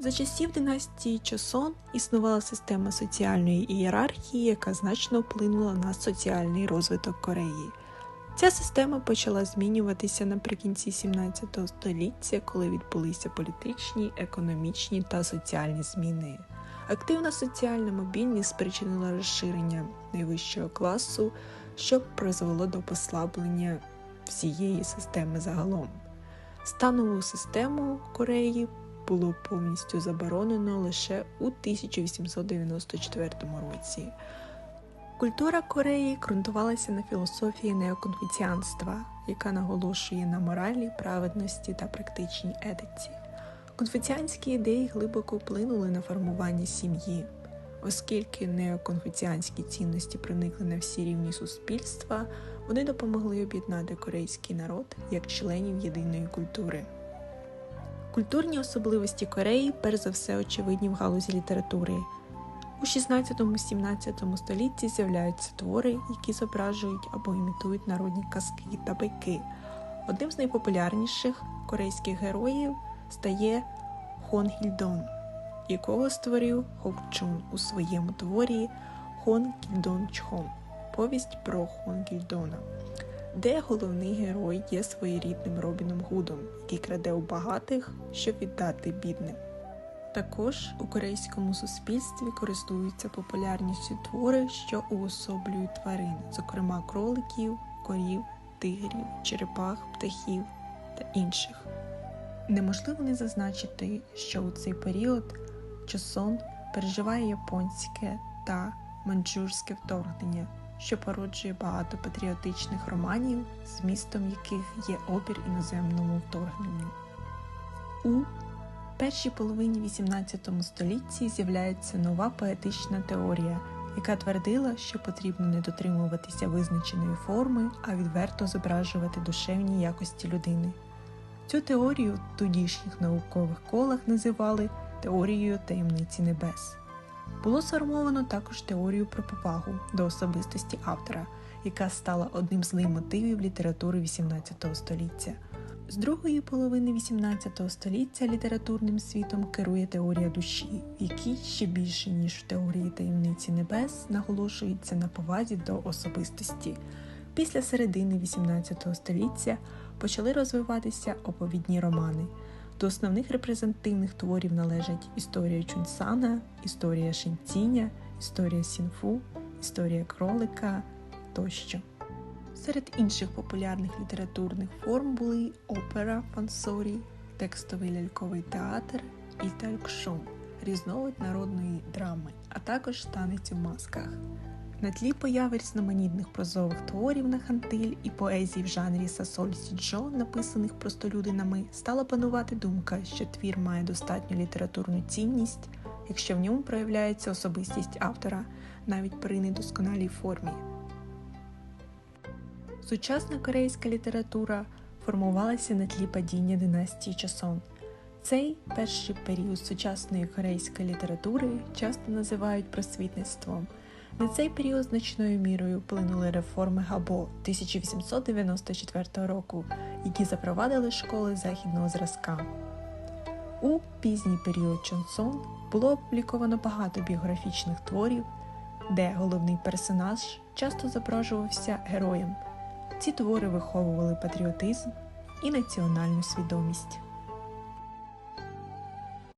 За часів династії Чосон існувала система соціальної ієрархії, яка значно вплинула на соціальний розвиток Кореї. Ця система почала змінюватися наприкінці 17 століття, коли відбулися політичні, економічні та соціальні зміни. Активна соціальна мобільність спричинила розширення найвищого класу, що призвело до послаблення всієї системи загалом. Станову систему Кореї було повністю заборонено лише у 1894 році. Культура Кореї ґрунтувалася на філософії неоконфуціанства, яка наголошує на моралі, праведності та практичній етиці. Конфуціанські ідеї глибоко вплинули на формування сім'ї, оскільки неоконфуціанські цінності проникли на всі рівні суспільства, вони допомогли об'єднати корейський народ як членів єдиної культури. Культурні особливості Кореї, перш за все, очевидні в галузі літератури. У 16-17 столітті з'являються твори, які зображують або імітують народні казки та байки. Одним з найпопулярніших корейських героїв стає Хон Гільдон, якого створив Хок Чун у своєму творі Хон Гільдон Чхон повість про Хон Гільдона, де головний герой є своєрідним Робіном Гудом, який краде у багатих, щоб віддати бідним. Також у корейському суспільстві користуються популярністю твори, що уособлюють тварин, зокрема кроликів, корів, тигрів, черепах, птахів та інших. Неможливо не зазначити, що у цей період Чосон переживає японське та манджурське вторгнення, що породжує багато патріотичних романів, змістом яких є опір іноземному вторгненню. У першій половині XVIII столітті з'являється нова поетична теорія, яка твердила, що потрібно не дотримуватися визначеної форми, а відверто зображувати душевні якості людини. Цю теорію в тодішніх наукових колах називали теорією таємниці небес. Було сформовано також теорію про повагу до особистості автора, яка стала одним з леймотивів літератури XVIII століття. З другої половини XVIII століття літературним світом керує теорія душі, в якій ще більше ніж в теорії таємниці небес наголошується на повазі до особистості. Після середини XVIII століття почали розвиватися оповідні романи. До основних репрезентативних творів належать історія Чунсана, історія Шенціня, історія Сінфу, історія кролика тощо. Серед інших популярних літературних форм були опера фансорі, текстовий ляльковий театр і тальк-шоу, різновид народної драми, а також танець у масках. На тлі появи різноманітних прозових творів на хантиль і поезій в жанрі Сасоль Сіджо, написаних простолюдинами, стала панувати думка, що твір має достатню літературну цінність, якщо в ньому проявляється особистість автора, навіть при недосконалій формі. Сучасна корейська література формувалася на тлі падіння династії Чосон. Цей перший період сучасної корейської літератури часто називають просвітництвом. На цей період значною мірою вплинули реформи Габо 1894 року, які запровадили школи західного зразка. У пізній період Чонсон було опубліковано багато біографічних творів, де головний персонаж часто зображувався героєм. Ці твори виховували патріотизм і національну свідомість.